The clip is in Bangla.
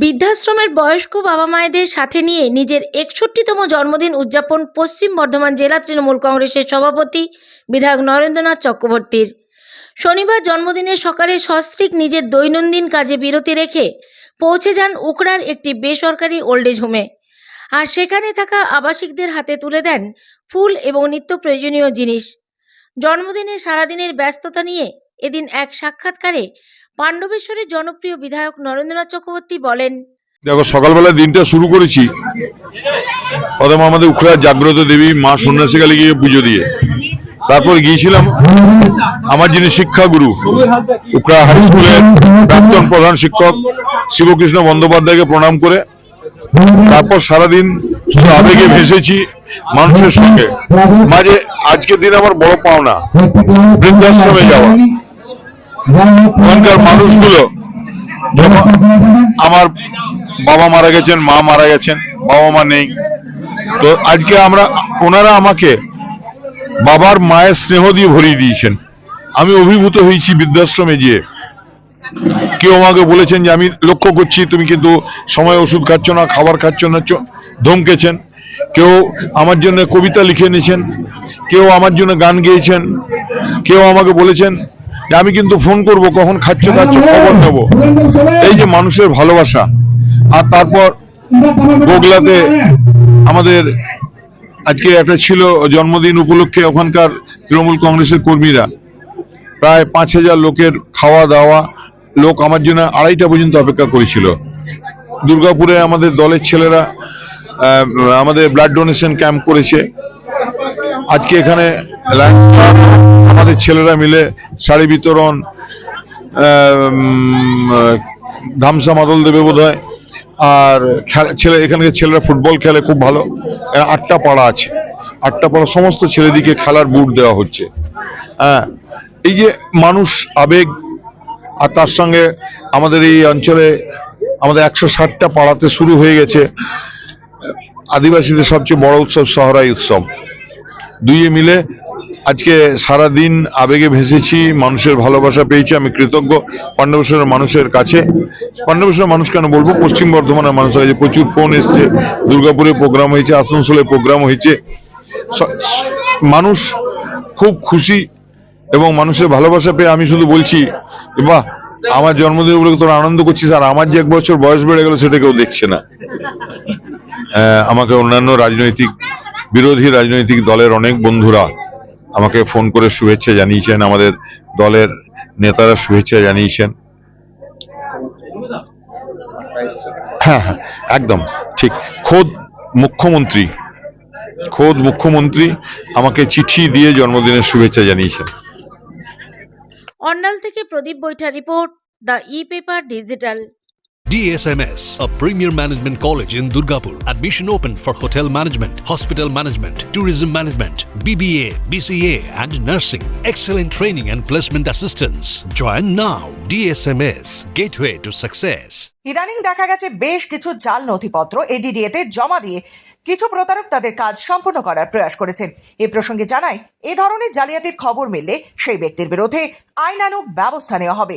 বৃদ্ধাশ্রমের বয়স্ক বাবা মায়েদের সাথে নিয়ে নিজের একষট্টিতম জন্মদিন উদযাপন পশ্চিম বর্ধমান জেলা তৃণমূল কংগ্রেসের সভাপতি বিধায়ক নরেন্দ্রনাথ চক্রবর্তীর। শনিবার জন্মদিনের সকালে সস্ত্রীক নিজের দৈনন্দিন কাজে বিরতি রেখে পৌঁছে যান উকড়ার একটি বেসরকারি ওল্ডেজ হোমে। আর সেখানে থাকা আবাসিকদের হাতে তুলে দেন ফুল এবং নিত্য প্রয়োজনীয় জিনিস। জন্মদিনে সারাদিনের ব্যস্ততা নিয়ে এদিন এক সাক্ষাৎকারে পাণ্ডবেশ্বরের জনপ্রিয় বিধায়ক নরেন্দ্রনাথ চক্রবর্তী বলেন, দেখো, সকালবেলা দিনটা শুরু করেছি। প্রথম আমাদের উখড়ার জাগ্রত দেবী, মা সন্ন্যাসীকালী গিয়ে পুজো দিয়ে। তারপর গিয়েছিলাম আমার যিনি শিক্ষাগুরু, উখড়া হাই স্কুলের প্রাক্তন প্রধান শিক্ষক শিবকৃষ্ণ বন্দ্যোপাধ্যায়কে প্রণাম করে। তারপর সারাদিন শুধু আবেগে ভেসেছি মানুষের সঙ্গে। মাঝে আজকের দিন আমার বড় পাওনা, বৃদ্ধাশ্রমে যাওয়া। ওখানকার মানুষগুলো আমার বাবা মারা গেছেন, মা মারা গেছেন, বাবা মা নেই। তো আজকে আমরা, ওনারা আমাকে বাবার মায়ের স্নেহ দিয়ে ভরিয়ে দিয়েছেন। আমি অভিভূত হয়েছি বৃদ্ধাশ্রমে গিয়ে। কেউ আমাকে বলেছেন যে, আমি লক্ষ্য করছি, তুমি কিন্তু সময় ওষুধ খাচ্ছ না, খাবার খাচ্ছ না ধমকেছেন। কেউ আমার জন্য কবিতা লিখে নিয়েছেন কেউ আমার জন্য গান গেয়েছেন। কেউ আমাকে বলেছেন যে আমি কিন্তু ফোন করব কখন খাচ্ছ খাচ্ছ খবর নেব। এই যে মানুষের ভালোবাসা আর তারপর বগলাতে আমাদের আজকে একটা ছিল জন্মদিন উপলক্ষে ওখানকার তৃণমূল কংগ্রেসের কর্মীরা। প্রায় পাঁচ হাজার লোকের খাওয়া দাওয়া লোক আমার জন্য আড়াইটা পর্যন্ত অপেক্ষা করেছিল। দুর্গাপুরে আমাদের দলের ছেলেরা আমাদের ব্লাড ডোনেশন ক্যাম্প করেছে। আজকে এখানে লায়ন্স আমাদের ছেলেরা মিলে শাড়ি বিতরণ ধামসা মাদল দেবে বোধ হয় আর ছেলে, এখানকার ছেলেরা ফুটবল খেলে খুব ভালো। আটটা পাড়া আছে। আটটা পাড়া সমস্ত ছেলেদিকে খেলার বুট দেওয়া হচ্ছে। হ্যাঁ এই যে মানুষ আবেগ, আর তার সঙ্গে আমাদের এই অঞ্চলে আমাদের একশো ষাটটা পাড়াতে শুরু হয়ে গেছে। আদিবাসীদের সবচেয়ে বড় উৎসব, সহরাই উৎসব। দুইয়ে মিলে আজকে সারা দিন আবেগে ভেসেছি, মানুষের ভালোবাসা পেয়েছি, আমি কৃতজ্ঞ পাণ্ডবেশ্বরের মানুষের কাছে। পাণ্ডবেশ্বরের মানুষ কেন বলব? পশ্চিম বর্ধমানের মানুষ হয়েছে, প্রচুর ফোন এসছে, দুর্গাপুরে প্রোগ্রাম হয়েছে, আসানসোলে প্রোগ্রাম হয়েছে। মানুষ খুব খুশি এবং মানুষের ভালোবাসা পেয়ে আমি শুধু বলছি বাহ, আমার জন্মদিন উপলক্ষে তোরা আনন্দ করছিস, আর আমার যে এক বছর বয়স বেড়ে গেল সেটা কেউ দেখছে না। আমাকে অন্যান্য রাজনৈতিক, বিরোধী রাজনৈতিক দলের অনেক বন্ধুরা আমাকে ফোন করে শুভেচ্ছা জানিয়েছেন আমাদের দলের নেতারা শুভেচ্ছা জানিয়েছেন। হ্যাঁ হ্যাঁ একদম ঠিক। খোদ মুখ্যমন্ত্রী খোদ মুখ্যমন্ত্রী আমাকে চিঠি দিয়ে জন্মদিনের শুভেচ্ছা জানিয়েছেন। অন্ডাল থেকে Pradip Baitha report the E paper digital. DSMS, a premier management college in Durgapur. Admission open for hotel management, hospital management, tourism management, BBA, BCA, and nursing. Excellent training and placement assistance. Join now. DSMS, gateway to success. ইদানিং দেখা গেছে বেশ কিছু জাল নথিপত্র এডিডিএতে জমা দিয়ে কিছু প্রতারক তাদের কাজ সম্পূর্ণ করার প্রয়াস করেছেন এ প্রসঙ্গে জানাই এ ধরনের জালিয়াতির খবর মিললে সেই ব্যক্তির বিরুদ্ধে আইনানুগ ব্যবস্থা নেওয়া হবে